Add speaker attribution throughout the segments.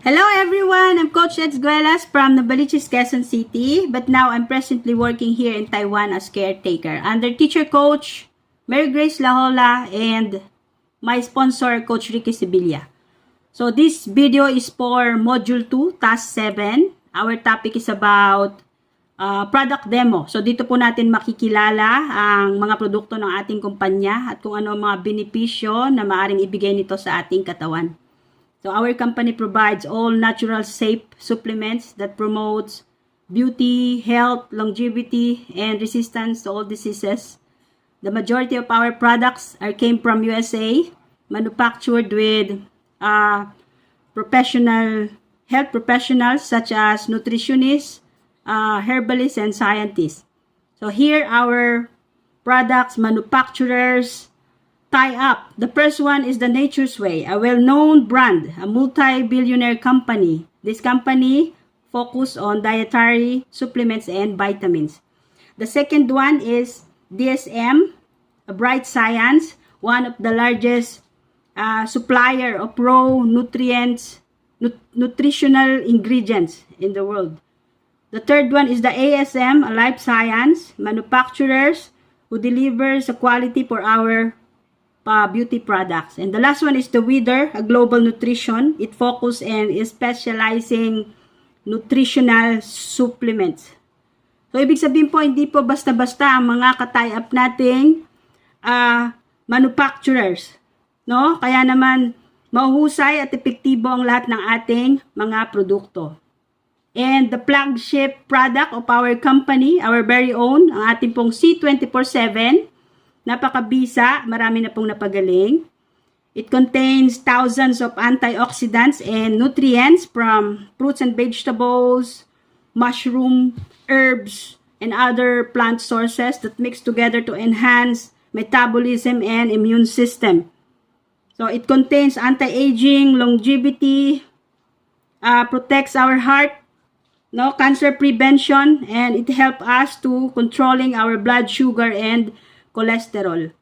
Speaker 1: Hello everyone, I'm Coach Eds Guelas from Nabaliches, Quezon City, but now I'm presently working here in Taiwan as caretaker under teacher coach Mary Grace Lahola and my sponsor Coach Ricky Sibilia. So this video is for Module 2, Task 7. Our topic is about uh, product demo. So dito po natin makikilala ang mga produkto ng ating kumpanya at kung ano ang mga benepisyo na maaring ibigay nito sa ating katawan. So our company provides all natural safe supplements that promotes beauty, health, longevity, and resistance to all diseases. The majority of our products are came from USA, manufactured with uh, professional health professionals such as nutritionists, uh, herbalists, and scientists. So here our products manufacturers tie up. The first one is the Nature's Way, a well-known brand, a multi-billionaire company. This company focus on dietary supplements and vitamins. The second one is DSM, a Bright Science, one of the largest uh, supplier of raw nutrients, nut- nutritional ingredients in the world. The third one is the ASM, a life science, manufacturers who delivers a quality for our uh, beauty products. And the last one is the Wither, a global nutrition. It focus and is specializing nutritional supplements. So, ibig sabihin po, hindi po basta-basta ang mga katie up nating uh, manufacturers. No? Kaya naman, mahuhusay at epektibo ang lahat ng ating mga produkto. And the flagship product of our company, our very own, ang ating pong C247, napakabisa, marami na pong napagaling. It contains thousands of antioxidants and nutrients from fruits and vegetables, mushroom, herbs, and other plant sources that mix together to enhance metabolism and immune system. So it contains anti-aging, longevity, uh, protects our heart, no cancer prevention, and it helps us to controlling our blood sugar and cholesterol.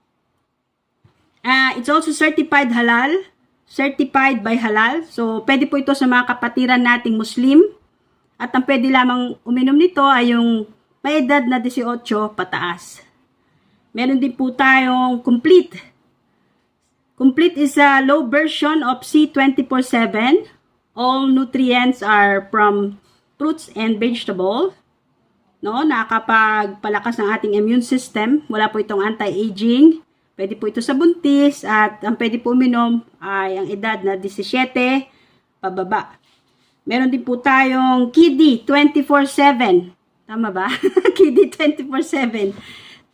Speaker 1: Uh, it's also certified halal, certified by halal. So, pwede po ito sa mga kapatiran nating Muslim. At ang pwede lamang uminom nito ay yung may edad na 18 pataas. Meron din po tayong complete. Complete is a low version of C24-7. All nutrients are from fruits and vegetables no, nakakapagpalakas ng ating immune system. Wala po itong anti-aging. Pwede po ito sa buntis at ang pwede po uminom ay ang edad na 17 pababa. Meron din po tayong Kiddy 24/7. Tama ba? Kiddy 24/7.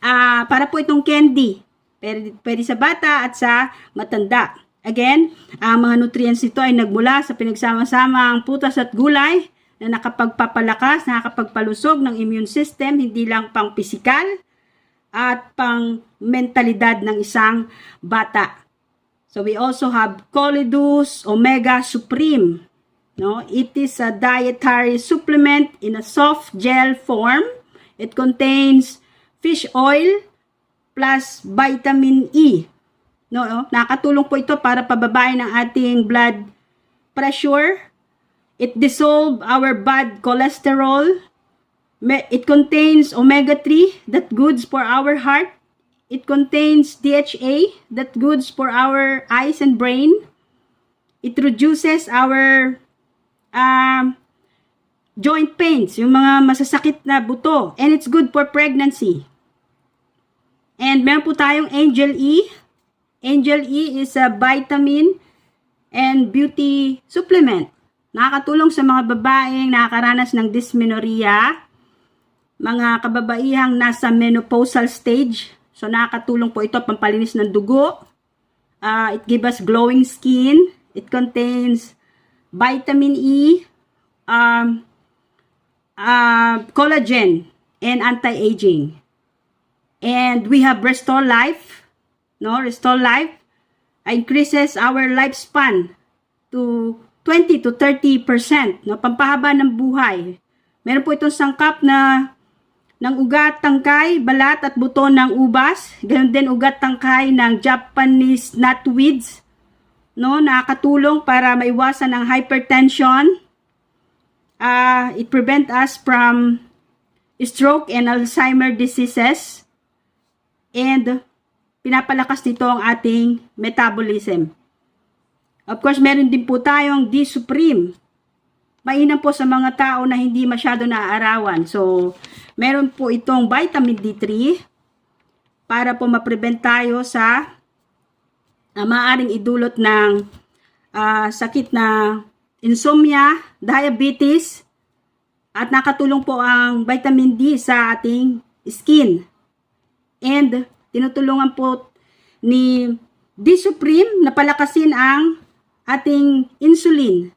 Speaker 1: Ah, para po itong candy. Pwede, pwede sa bata at sa matanda. Again, ang mga nutrients nito ay nagmula sa pinagsama-samang putas at gulay na nakapagpapalakas, nakakapagpalusog ng immune system, hindi lang pang pisikal at pang mentalidad ng isang bata. So we also have Colidus Omega Supreme. No, it is a dietary supplement in a soft gel form. It contains fish oil plus vitamin E. No, no? nakatulong po ito para pababain ang ating blood pressure. It dissolve our bad cholesterol. It contains omega-3 that goods for our heart. It contains DHA that goods for our eyes and brain. It reduces our um, joint pains, yung mga masasakit na buto. And it's good for pregnancy. And meron po tayong Angel E. Angel E is a vitamin and beauty supplement. Nakakatulong sa mga babaeng nakakaranas ng dysmenorrhea, mga kababaihang nasa menopausal stage. So nakakatulong po ito pampalinis ng dugo. Uh, it gives us glowing skin. It contains vitamin E, um, uh, collagen, and anti-aging. And we have Restore Life. No, Restore Life increases our lifespan to 20 to 30%, no, pampahaba ng buhay. Meron po itong sangkap na ng ugat, tangkay, balat at buto ng ubas. Ganon din ugat, tangkay ng Japanese knotweeds no, nakakatulong para maiwasan ang hypertension. Ah, it prevent us from stroke and Alzheimer diseases. And pinapalakas nito ang ating metabolism. Of course, meron din po tayong D-Supreme. Mainam po sa mga tao na hindi masyado naaarawan. So, meron po itong vitamin D3 para po ma-prevent tayo sa uh, maaaring idulot ng ah, sakit na insomnia, diabetes, at nakatulong po ang vitamin D sa ating skin. And tinutulungan po ni D-Supreme na palakasin ang ating insulin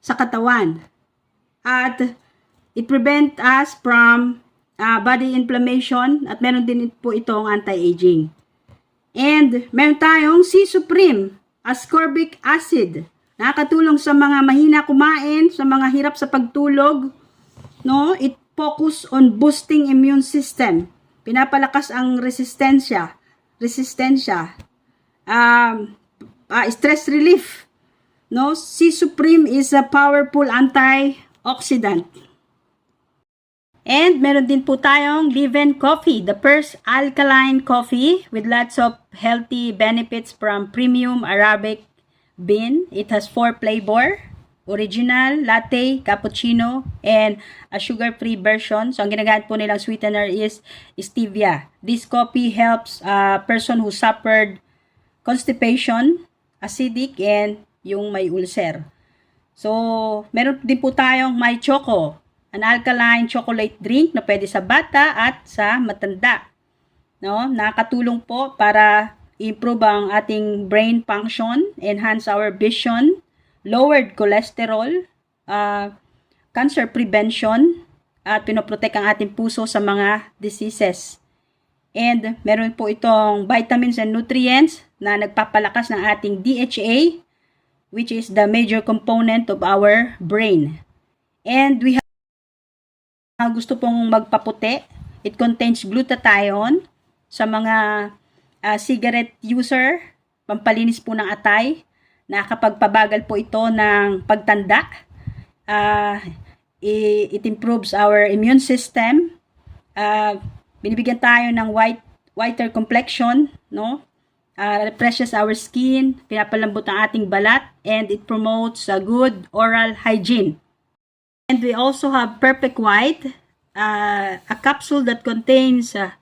Speaker 1: sa katawan. At it prevent us from uh, body inflammation at meron din po itong anti-aging. And meron tayong C-Supreme, ascorbic acid. Nakakatulong sa mga mahina kumain, sa mga hirap sa pagtulog. No, it focus on boosting immune system. Pinapalakas ang resistensya, resistensya. Um, ah, stress relief. No, C-Supreme is a powerful antioxidant. And meron din po tayong Liven Coffee, the first alkaline coffee with lots of healthy benefits from premium Arabic bean. It has four flavor, original, latte, cappuccino, and a sugar-free version. So, ang ginagamit po nilang sweetener is stevia. This coffee helps a person who suffered constipation, acidic, and yung may ulcer. So, meron din po tayong may choco, an alkaline chocolate drink na pwede sa bata at sa matanda. No? Nakatulong po para improve ang ating brain function, enhance our vision, lowered cholesterol, uh, cancer prevention, at pinoprotect ang ating puso sa mga diseases. And meron po itong vitamins and nutrients na nagpapalakas ng ating DHA, which is the major component of our brain. And we have uh, gusto pong magpaputi. It contains glutathione sa mga uh, cigarette user, pampalinis po ng atay, nakakapagpabagal po ito ng pagtanda. Uh, it improves our immune system. Uh, binibigyan tayo ng white whiter complexion, no? Uh, refreshes our skin, pinapalambot ang ating balat, and it promotes a good oral hygiene. And we also have Perfect White, uh, a capsule that contains uh,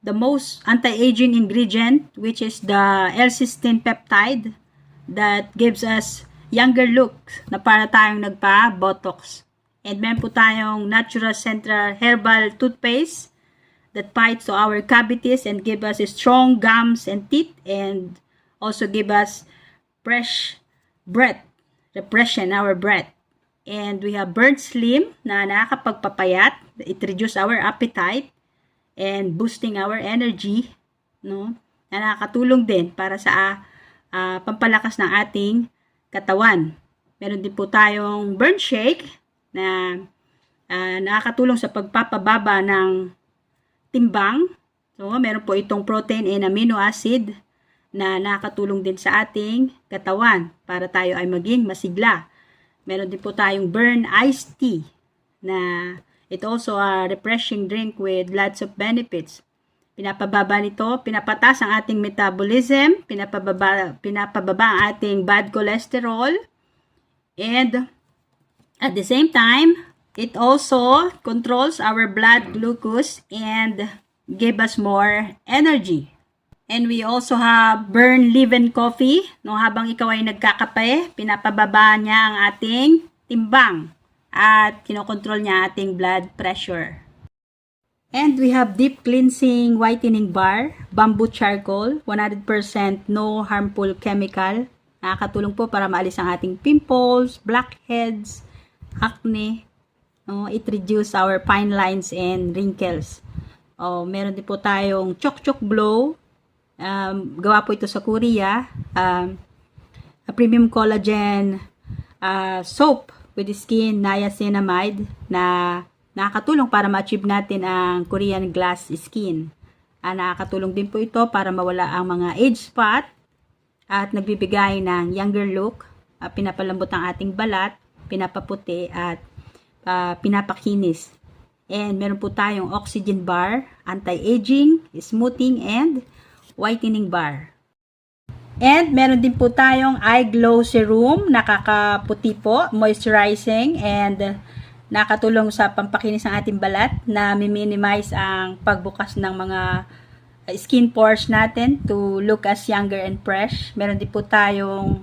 Speaker 1: the most anti-aging ingredient, which is the L-cysteine peptide that gives us younger look na para tayong nagpa-botox. And meron po tayong Natural Central Herbal Toothpaste that fights to our cavities and give us strong gums and teeth and also give us fresh breath, repression our breath. And we have Burnt Slim na nakakapagpapayat. It reduce our appetite and boosting our energy. No? Na nakakatulong din para sa uh, pampalakas ng ating katawan. Meron din po tayong Burn Shake na uh, nakakatulong sa pagpapababa ng timbang. So, meron po itong protein and amino acid na nakatulong din sa ating katawan para tayo ay maging masigla. Meron din po tayong burn iced tea na it also a refreshing drink with lots of benefits. Pinapababa nito, pinapatas ang ating metabolism, pinapababa, pinapababa ang ating bad cholesterol, and at the same time, It also controls our blood glucose and give us more energy. And we also have burn leaven coffee. No, habang ikaw ay nagkakape, pinapababa niya ang ating timbang at kinokontrol niya ating blood pressure. And we have deep cleansing whitening bar, bamboo charcoal, 100% no harmful chemical. Nakakatulong po para maalis ang ating pimples, blackheads, acne, No, it reduce our fine lines and wrinkles. Oh, meron din po tayong Chok Chok Blow. Um, gawa po ito sa Korea. Um, a premium collagen uh, soap with skin niacinamide na nakakatulong para ma-achieve natin ang Korean glass skin. Uh, nakakatulong din po ito para mawala ang mga age spot at nagbibigay ng younger look, ah, pinapalambot ang ating balat, pinapaputi at ah, pinapakinis. And meron po tayong oxygen bar, anti-aging, smoothing, and whitening bar. And meron din po tayong eye glow serum, nakakaputi po, moisturizing, and uh, nakatulong sa pampakinis ng ating balat na minimize ang pagbukas ng mga uh, skin pores natin to look as younger and fresh. Meron din po tayong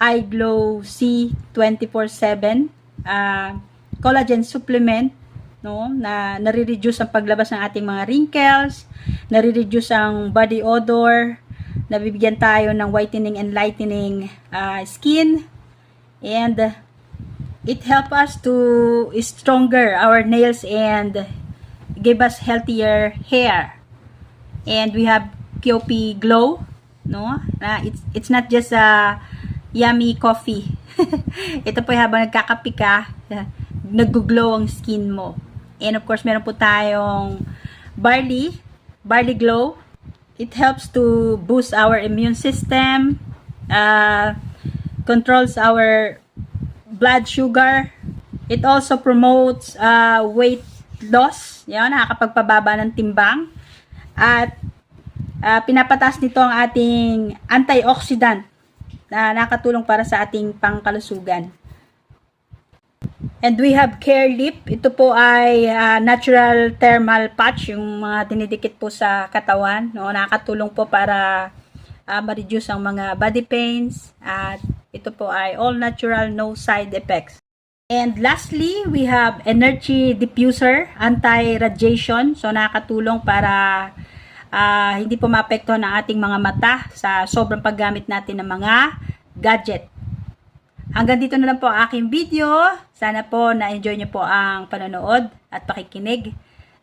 Speaker 1: eye glow C 24/7 uh, collagen supplement no na nare-reduce ang paglabas ng ating mga wrinkles, nare-reduce ang body odor, nabibigyan tayo ng whitening and lightening uh, skin and uh, it help us to stronger our nails and give us healthier hair. And we have QP Glow no na it's it's not just a yummy coffee. Ito po habang nagkakape ka nag-glow ang skin mo. And of course meron po tayong barley barley glow. It helps to boost our immune system uh, controls our blood sugar. It also promotes uh, weight loss. Yan nakakapagpababa ng timbang. At uh, pinapataas nito ang ating antioxidant na nakatulong para sa ating pangkalusugan. And we have Care Lip. Ito po ay uh, natural thermal patch, yung mga dinidikit po sa katawan. No? Nakakatulong po para uh, ma-reduce ang mga body pains. At ito po ay all natural, no side effects. And lastly, we have Energy Diffuser, anti-radiation. So nakakatulong para uh, hindi po maapektuhan ang ating mga mata sa sobrang paggamit natin ng mga gadget. Hanggang dito na lang po ang aking video. Sana po na-enjoy nyo po ang panonood at pakikinig.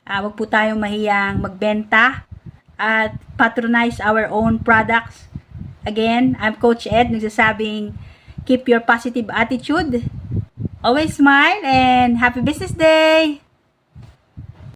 Speaker 1: Uh, huwag po tayong mahiyang magbenta at patronize our own products. Again, I'm Coach Ed, nagsasabing keep your positive attitude. Always smile and happy business day!